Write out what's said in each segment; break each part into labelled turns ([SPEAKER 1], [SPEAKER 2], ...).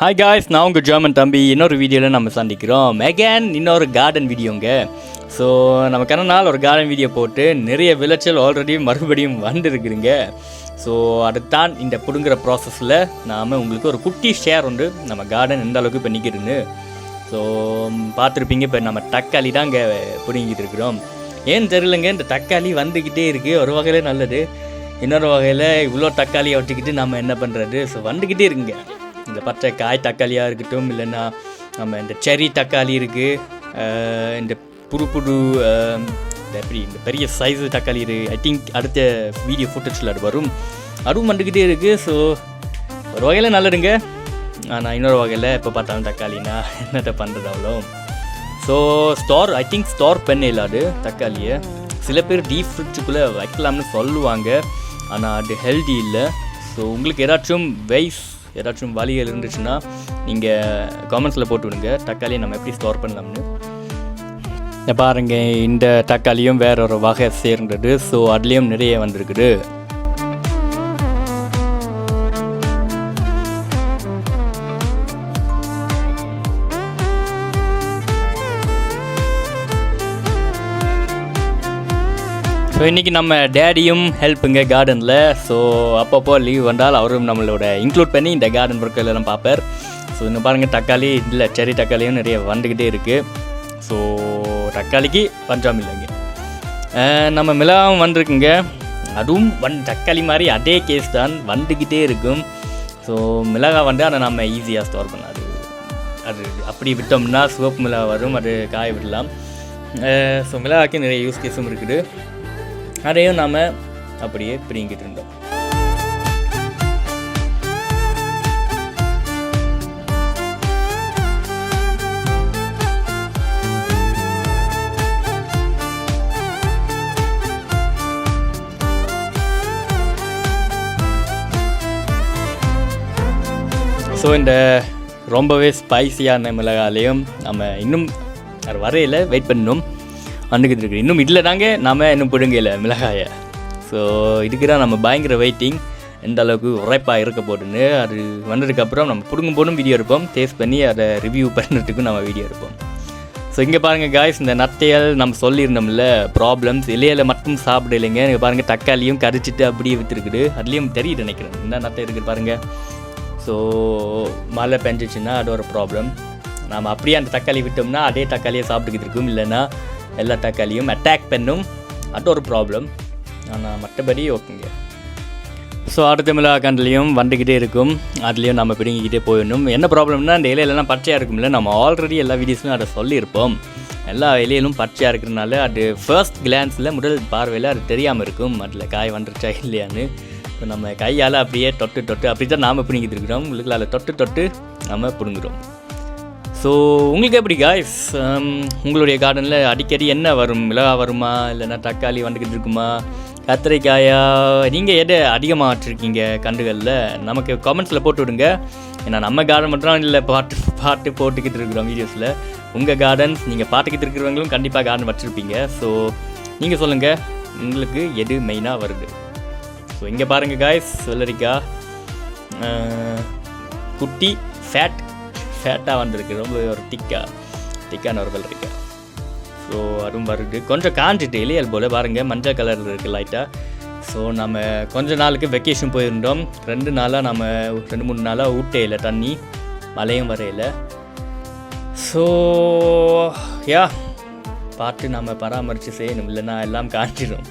[SPEAKER 1] Hi guys நான் உங்கள் German தம்பி. இன்னொரு வீடியோவில் நம்ம சந்திக்கிறோம். மெகேன் இன்னொரு கார்டன் வீடியோங்க ஸோ நம்ம கடந்த நாள்? ஒரு கார்டன் வீடியோ போட்டு நிறைய விளைச்சல் ஆல்ரெடி மறுபடியும் வந்துருக்குதுங்க. ஸோ அதுதான் இந்த பிடுங்குற ப்ராசஸில் நாம் உங்களுக்கு ஒரு குட்டி ஷேர் உண்டு. நம்ம கார்டன் எந்த அளவுக்கு இப்போ நிற்கிதுன்னு ஸோ பார்த்துருப்பீங்க இப்போ நம்ம தக்காளி தான் இங்கே பிடுங்கிட்டு இருக்கிறோம். ஏன் தெரிலங்க இந்த தக்காளி வந்துக்கிட்டே இருக்குது ஒரு வகையில் நல்லது. இன்னொரு வகையில் இவ்வளோ தக்காளியை வச்சுக்கிட்டு நம்ம என்ன பண்ணுறது ஸோ வந்துக்கிட்டே இருக்குங்க. இந்த பச்சை காய் தக்காளியாக இருக்கட்டும் இல்லைன்னா நம்ம இந்த செரி தக்காளி இருக்குது இந்த புது புது இந்த எப்படி இந்த பெரிய சைஸு தக்காளி இருக்குது ஐ திங்க் அடுத்த வீடியோ ஃபுட்டேஜில் அது வரும். அதுவும் வந்துக்கிட்டே இருக்குது ஸோ ஒரு வகையில் நல்லதுங்க. ஆனால் இன்னொரு வகையில் எப்போ பார்த்தாலும் தக்காளினா என்னத்தை பண்ணுறது அவ்வளோ. So store I think store பண்ண இல்லாது தக்காளியை. சில பேர் டீப் ஃப்ரிட்ஜுக்குள்ளே வைக்கலாம்னு சொல்லுவாங்க ஆனால் அது ஹெல்தி இல்லை. ஸோ உங்களுக்கு ஏதாச்சும் வெய்ஸ் ஏதாச்சும் வழிகள் இருந்துச்சுன்னா நீங்கள் காமெண்ட்ஸில் போட்டு விடுங்க தக்காளியை நம்ம எப்படி ஸ்டோர் பண்ணலாம்னு. பாருங்கள் பாருங்க இந்த தக்காளியும் வேற ஒரு வகை சேர்ந்தது. ஸோ அதுலேயும் நிறைய வந்திருக்குது. ஸோ இன்றைக்கி நம்ம டேடியும் ஹெல்ப்புங்க கார்டனில் ஸோ அப்பப்போ லீவ் வந்தால் அவரும் நம்மளோட இன்க்ளூட் பண்ணி இந்த கார்டன் பொருட்கள் எல்லாம் பார்ப்பார். ஸோ இன்னும் பாருங்கள் தக்காளி இல்லை செரி தக்காளியும் நிறைய வந்துக்கிட்டே இருக்குது ஸோ தக்காளிக்கு பஞ்சாம் இல்லைங்க. நம்ம மிளகாவும் வந்திருக்குங்க. அதுவும் வன் தக்காளி மாதிரி அதே கேஸ் தான் வந்துக்கிட்டே இருக்கும். ஸோ மிளகா வந்து அதை நம்ம ஈஸியாக ஸ்டோர் பண்ணாது அது அப்படி விட்டோம்னா சிவப்பு மிளகா வரும் அது காய விடலாம். ஸோ மிளகாக்கு நிறைய யூஸ் கேஸும் இருக்குது. அதையும் நாம் அப்படியே பிரிங்கிட்டு இருந்தோம். ஸோ இந்த ரொம்பவே ஸ்பைசியான மிளகாலையும் நம்ம இன்னும் வரையில் வெயிட் பண்ணணும். வந்துக்கிட்டு இன்னும் இதில் தாங்க நாம் இன்னும் பிடுங்கல மிளகாயை. ஸோ இதுக்கு தான் நம்ம பயங்கர வெயிட்டிங் எந்த அளவுக்கு உரைப்பாக இருக்க போட்டுன்னு அது வந்ததுக்கப்புறம் நம்ம பிடுங்கும் போதும் வீடியோ எடுப்போம். டேஸ்ட் பண்ணி அதை ரிவ்யூ பண்ணுறதுக்கும் நம்ம வீடியோ எடுப்போம். ஸோ இங்கே பாருங்கள் காய்ஸ் இந்த நத்தையல் நம்ம சொல்லியிருந்தோம்ல ப்ராப்ளம்ஸ் இலையில மட்டும் சாப்பிடலைங்க இங்கே பாருங்கள் தக்காளியும் கரிச்சிட்டு அப்படியே விற்றுருக்குது அதுலேயும் தெரியுது நினைக்கிறேன். என்ன நத்தை இருக்குது பாருங்கள் ஸோ மழை பெஞ்சிச்சுன்னா அது ஒரு ப்ராப்ளம் நாம் அப்படியே அந்த தக்காளி விட்டோம்னா அதே தக்காளியை சாப்பிட்டுக்கிட்டு இருக்கும். இல்லைன்னா எல்லா தக்காளியும் அட்டாக் பண்ணும். அது ஒரு ப்ராப்ளம் ஆனால் மற்றபடி ஓகேங்க ஸோ அடுத்த மிளகாக்கண்டுலேயும் வந்துக்கிட்டே இருக்கும். அதுலேயும் நம்ம பிடுங்கிக்கிட்டே போயிடணும். என்ன ப்ராப்ளம்னா அந்த இலையிலலாம் பச்சையாக இருக்கும்ல. நம்ம ஆல்ரெடி எல்லா வீடியோஸ்லையும் அதை சொல்லியிருப்போம். எல்லா இலையிலும் பச்சையாக இருக்கிறனால அது ஃபர்ஸ்ட் கிளான்ஸில் முதல் பார்வையில் அது தெரியாமல் இருக்கும். அதில் காய் வந்துருச்சா இல்லையான்னு. ஸோ நம்ம கையால் அப்படியே தொட்டு தொட்டு அப்படி தான் நாம் பிடுங்கிட்டு இருக்கிறோம். உங்களுக்கு அதில் தொட்டு தொட்டு நம்ம பிடுங்குறோம். ஸோ உங்களுக்கு எப்படி காய்ஸ் um, உங்களுடைய கார்டனில் அடிக்கடி என்ன வரும்? மிளகா வருமா? இல்லைன்னா தக்காளி வந்துக்கிட்டு இருக்குமா? கத்திரிக்காயா? நீங்கள் எதை அதிகமாக வச்சுருக்கீங்க கண்டுகளில் நமக்கு காமெண்ட்ஸில் போட்டு விடுங்க. ஏன்னா நம்ம கார்டன் மட்டும் இல்லை பாட்டு பாட்டு போட்டுக்கிட்டு இருக்கிறோம் வீடியோஸில் உங்கள் கார்டன்ஸ் நீங்கள் பாட்டுக்கிட்டு இருக்கிறவங்களும் கண்டிப்பாக கார்டன் வச்சுருப்பீங்க. ஸோ நீங்கள் சொல்லுங்கள் உங்களுக்கு எது மெயினாக வருது? ஸோ இங்கே பாருங்கள் காய்ஸ் வெள்ளரிக்காய் குட்டி ஃபேட் ஃபேட்டாக வந்திருக்கு. ரொம்ப ஒரு திக்கா திக்கான ஒரு வெள்ளரிக்காய் ஸோ அதுவும் வருது. கொஞ்சம் காஞ்சிட்டு இலையல் போல். பாருங்கள் மஞ்சள் கலர் இருக்குது லைட்டாக ஸோ நம்ம கொஞ்ச நாளுக்கு வெக்கேஷன் போயிருந்தோம். ரெண்டு நாளாக நம்ம ரெண்டு மூணு நாளாக ஊட்டையில் தண்ணி மழையும் வரையில். ஸோ யா பார்த்து நம்ம பராமரித்து செய்யணும். இல்லைன்னா எல்லாம் காஞ்சிடும்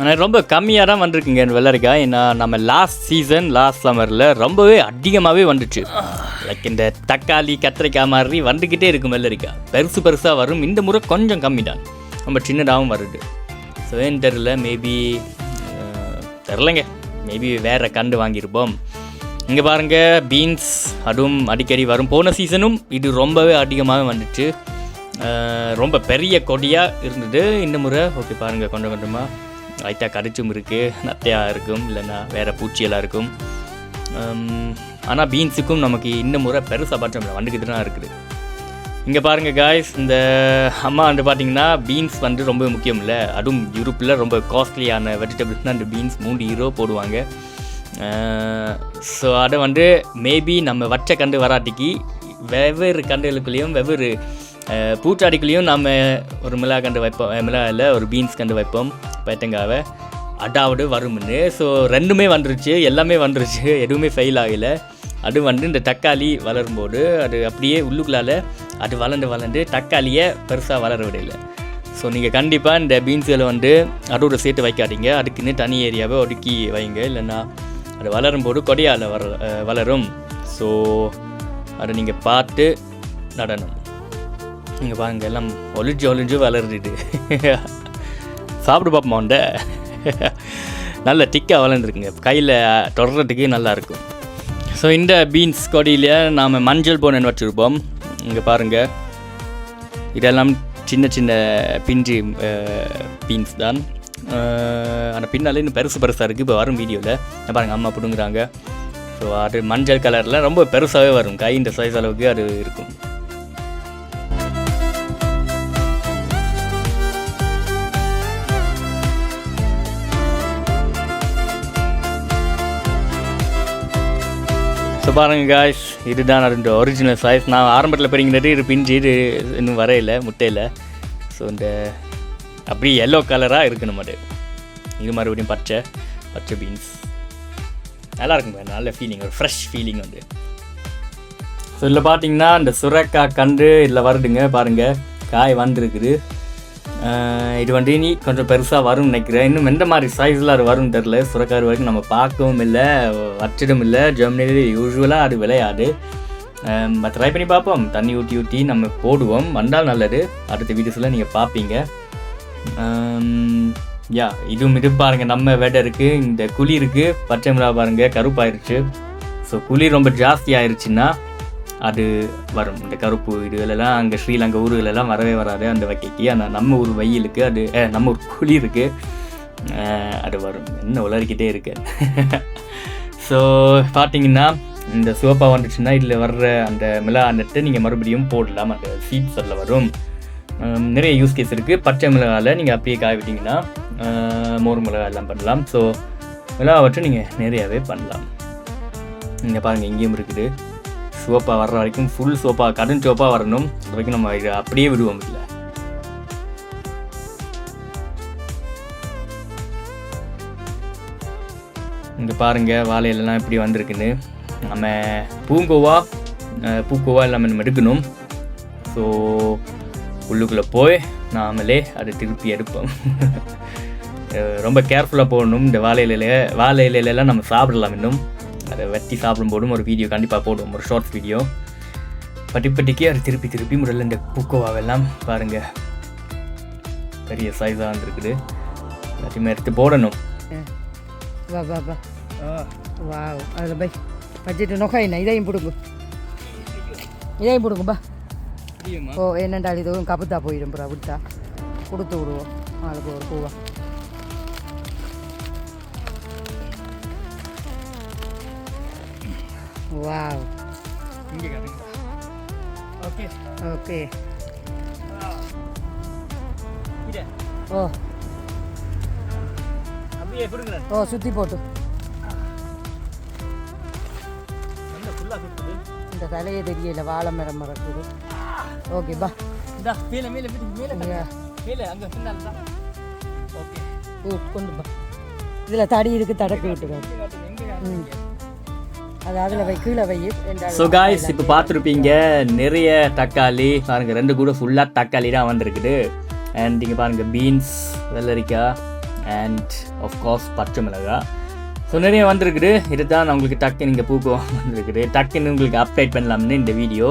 [SPEAKER 1] ஆனால் ரொம்ப கம்மியாக தான் வந்திருக்குங்க என் வெள்ளரிக்காய். ஏன்னா நம்ம லாஸ்ட் சீசன் லாஸ்ட் சம்மரில் ரொம்பவே அதிகமாகவே வந்துச்சு. லைக் இந்த தக்காளி கத்திரிக்காய் மாதிரி வந்துக்கிட்டே இருக்கும் வெள்ளரிக்காய் பெருசு பெருசாக வரும். இந்த முறை கொஞ்சம் கம்மி தான். ரொம்ப சின்னதாகவும் வருது. ஸோ ஏன் தெரில மேபி தெரிலங்க மேபி வேறு கண்டு வாங்கியிருப்போம். இங்கே பாருங்கள் பீன்ஸ் அதுவும் அடிக்கடி வரும். போன சீசனும் இது ரொம்பவே அதிகமாக வந்துச்சு. ரொம்ப பெரிய கொடியாக இருந்தது. இந்த முறை ஓகே பாருங்கள் கொஞ்சம் கொஞ்சமாக லைட்டாக கடிச்சும் இருக்குது நத்தையாக இருக்கும். இல்லைன்னா வேறு பூச்சியெல்லாம் இருக்கும். ஆனால் பீன்ஸுக்கும் நமக்கு இந்த முறை பெருசாக பட்சம் வந்துக்கிட்டு தான் இருக்குது. இங்கே பாருங்கள் காய்ஸ் இந்த அம்மா வந்து பார்த்தீங்கன்னா பீன்ஸ் வந்து ரொம்ப முக்கியம் இல்லை. அதுவும் யூரோப்பில் ரொம்ப காஸ்ட்லியான வெஜிடபிள்ஸ்னால் அந்த பீன்ஸ் மூணு ஈரோ போடுவாங்க. ஸோ அதை வந்து மேபி நம்ம வச்ச கண்டு வராட்டிக்கு வெவ்வேறு கண்டுகளுக்குள்ளேயும் வெவ்வேறு பூச்சாடிக்குள்ளேயும் நம்ம ஒரு மிளகா கண்டு வைப்போம் மிளகா இல்லை ஒரு பீன்ஸ் கண்டு வைப்போம் பயத்தங்காவை. அடாவது வரும்னு ஸோ ரெண்டுமே வந்துருச்சு. எல்லாமே வந்துருச்சு. எதுவுமே ஃபெயில் ஆகலை. அது வந்து இந்த தக்காளி வளரும்போது அது அப்படியே உள்ளுக்குள்ளால அது வளர்ந்து வளர்ந்து தக்காளியை பெருசாக வளர விடலை. ஸோ நீங்கள் கண்டிப்பாக இந்த பீன்ஸுகளை வந்து அதோட சேர்த்து வைக்காதீங்க. அதுக்குன்னு தனி ஏரியாவை ஒதுக்கி வைங்க. இல்லைன்னா அது வளரும்போது கொடையால் வர வளரும். ஸோ அதை நீங்கள் பார்த்து நடணும். நீங்கள் பாருங்கள் எல்லாம் ஒளிஞ்சு ஒளிஞ்சு வளருது சாப்பிட்டு பார்ப்போம் உண்ட? நல்ல டிக்காக வளர்ந்துருக்குங்க. கையில் தொடர்றதுக்கு நல்லா இருக்கும் ஸோ இந்த பீன்ஸ் கொடியில் நாம் மஞ்சள் போனன்னு வச்சுருப்போம். இங்கே பாருங்கள் இதெல்லாம் சின்ன சின்ன பிஞ்சு பீன்ஸ் தான். ஆனால் பின்னாலே இன்னும் பெருசு பெருசாக இருக்குது இப்போ வரும் வீடியோவில் பாருங்கள் அம்மா பிடுங்குறாங்க. ஸோ அது மஞ்சள் கலரில் ரொம்ப பெருசாகவே வரும். கை இந்த சைஸ் அளவுக்கு அது இருக்கும். ஸோ பாருங்க காய்ஸ் இதுதான் அதோட ஒரிஜினல் சைஸ் நான் ஆரம்பத்தில் பிரிங்கிறது இது பிஞ்சு இது இன்னும் வரையில முட்டையில். ஸோ இந்த அப்படியே எல்லோ கலராக இருக்கணும் அது. இது மறுபடியும் பச்சை பச்சை பீன்ஸ் நல்லா இருக்குங்க நல்ல ஃபீலிங் ஒரு ஃப்ரெஷ் ஃபீலிங் வந்து. ஸோ இதில் பார்த்தீங்கன்னா இந்த சுரக்காய் கண்டு இதில் வருதுங்க பாருங்கள் காய் வந்திருக்குது. இது வந்து இனி கொஞ்சம் பெருசாக வரும்னு நினைக்கிறேன். இன்னும் எந்த மாதிரி சைஸில் அது வரும்னு தெரில சுரக்காய் வரைக்கும் நம்ம பார்க்கவும் இல்லை வச்சிடும் இல்லை. ஜெர்மனியில் யூஸ்வலாக அது விளையாது. ட்ரை பண்ணி பார்ப்போம். தண்ணி ஊற்றி ஊற்றி நம்ம போடுவோம். வந்தால் நல்லது. அடுத்த வீடியோஸில் நீங்கள் பார்ப்பீங்க. யா இதுவும் இது பாருங்கள் நம்ம வேட இருக்குது இந்த குழி இருக்குது பச்சை மிளகா பாருங்கள் கருப்பாயிருச்சு. ஸோ குழி ரொம்ப ஜாஸ்தி ஆயிடுச்சுன்னா அது வரும். இந்த கருப்பு இதுகளெல்லாம் அங்கே ஸ்ரீலங்கா ஊர்களெல்லாம் வரவே வராது. அந்த வகைக்கு ஆனால் நம்ம ஊர் வெயிலுக்கு அது நம்ம ஊர் குழி இருக்குது அது வரும். என்ன உளறிக்கிட்டே இருக்கு. ஸோ பார்த்தீங்கன்னா இந்த சிவப்பாக வந்துச்சுன்னா இதில் வர்ற அந்த மிளகா நட்டு நீங்கள் மறுபடியும் போடலாம். அந்த சீட்ஸ் அதில் வரும். நிறைய யூஸ் கேஸ் இருக்குது பச்சை மிளகாவில் நீங்கள் அப்படியே காய விட்டிங்கன்னா மோர் மிளகா எல்லாம் பண்ணலாம். ஸோ மிளகா நீங்கள் நிறையாவே பண்ணலாம். இங்கே பாருங்கள் இங்கேயும் இருக்குது. சிவப்பாக வர்ற வரைக்கும் ஃபுல் சிவப்பாக கடன் சிவப்பாக வரணும். அது வரைக்கும் நம்ம இதை அப்படியே விடுவோம் இல்லை இங்கே பாருங்கள் வாழையிலலாம் எப்படி வந்திருக்குன்னு. நம்ம பூங்கோவா பூக்கோவா எல்லாமே நம்ம எடுக்கணும். ஸோ உள்ளுக்குள்ளே போய் நாமளே அதை திருப்பி எடுப்போம். ரொம்ப கேர்ஃபுல்லாக போடணும். இந்த வாழை இலையில வாழை இலையிலலாம் நம்ம சாப்பிடலாம் இன்னும். அதை வெட்டி சாப்பிடும் போதும் ஒரு வீடியோ கண்டிப்பாக போடுவோம். ஒரு ஷார்ட்ஸ் வீடியோ பட்டிப்பட்டிக்கு அது திருப்பி திருப்பி முதல்ல இந்த பூக்கோவாவெல்லாம் பாருங்கள் பெரிய சைஸாக வந்துருக்குது. எல்லாத்தையுமே எடுத்து போடணும்.
[SPEAKER 2] வா வா வா. வாவ் அதில் பை வச்சுட்டு நொக்காயினா இதையும் பிடுங்க. இதையும் பிடுங்க பா. ஓ என்னண்டால் இதுவும் கபுத்தா போயிடும் ப்ரோ விட்டா. கொடுத்து விடுவோம். அதுக்கு ஒரு பூவா. Wow
[SPEAKER 1] okay
[SPEAKER 2] okay oh.
[SPEAKER 1] அப்படியே கொடுங்க
[SPEAKER 2] ஓ சுற்றி போட்டு. இந்த தலையே தெரியல வாழை மரம் மறக்குது ஓகே பா
[SPEAKER 1] இந்தா மேலே மேலே மேலே
[SPEAKER 2] இங்க.
[SPEAKER 1] மேலே அங்கே பின்னால் தான் ஓகே
[SPEAKER 2] ஓ கொண்டு பா. இதில் தடி இருக்கு தடப்பி விட்டுக்காரு ம்.
[SPEAKER 1] ஸோ காய்ஸ் இப்போ பார்த்துருப்பீங்க நிறைய தக்காளி பாருங்க ரெண்டு கூட ஃபுல்லாக தக்காளி தான் வந்திருக்குது. அண்ட் இங்கே பாருங்க பீன்ஸ் வெள்ளரிக்காய் அண்ட் கோர்ஸ் பச்சை மிளகாய். ஸோ நிறைய வந்திருக்குது. இதுதான் நான் உங்களுக்கு டக்குன்னு இங்கே பூக்கம் வந்திருக்குது. டக்குன்னு உங்களுக்கு அப்டேட் பண்ணலாம்னு இந்த வீடியோ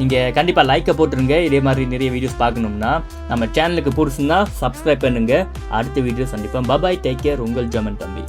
[SPEAKER 1] நீங்கள் கண்டிப்பாக லைக்கை போட்டுருங்க. இதே மாதிரி நிறைய வீடியோஸ் பார்க்கணும்னா நம்ம சேனலுக்கு புதுசுன்னா சப்ஸ்கிரைப் பண்ணுங்கள் அடுத்த வீடியோ சந்திப்போம். பபாய் டேக் கேர் உங்கள் ஜமன் தம்பி.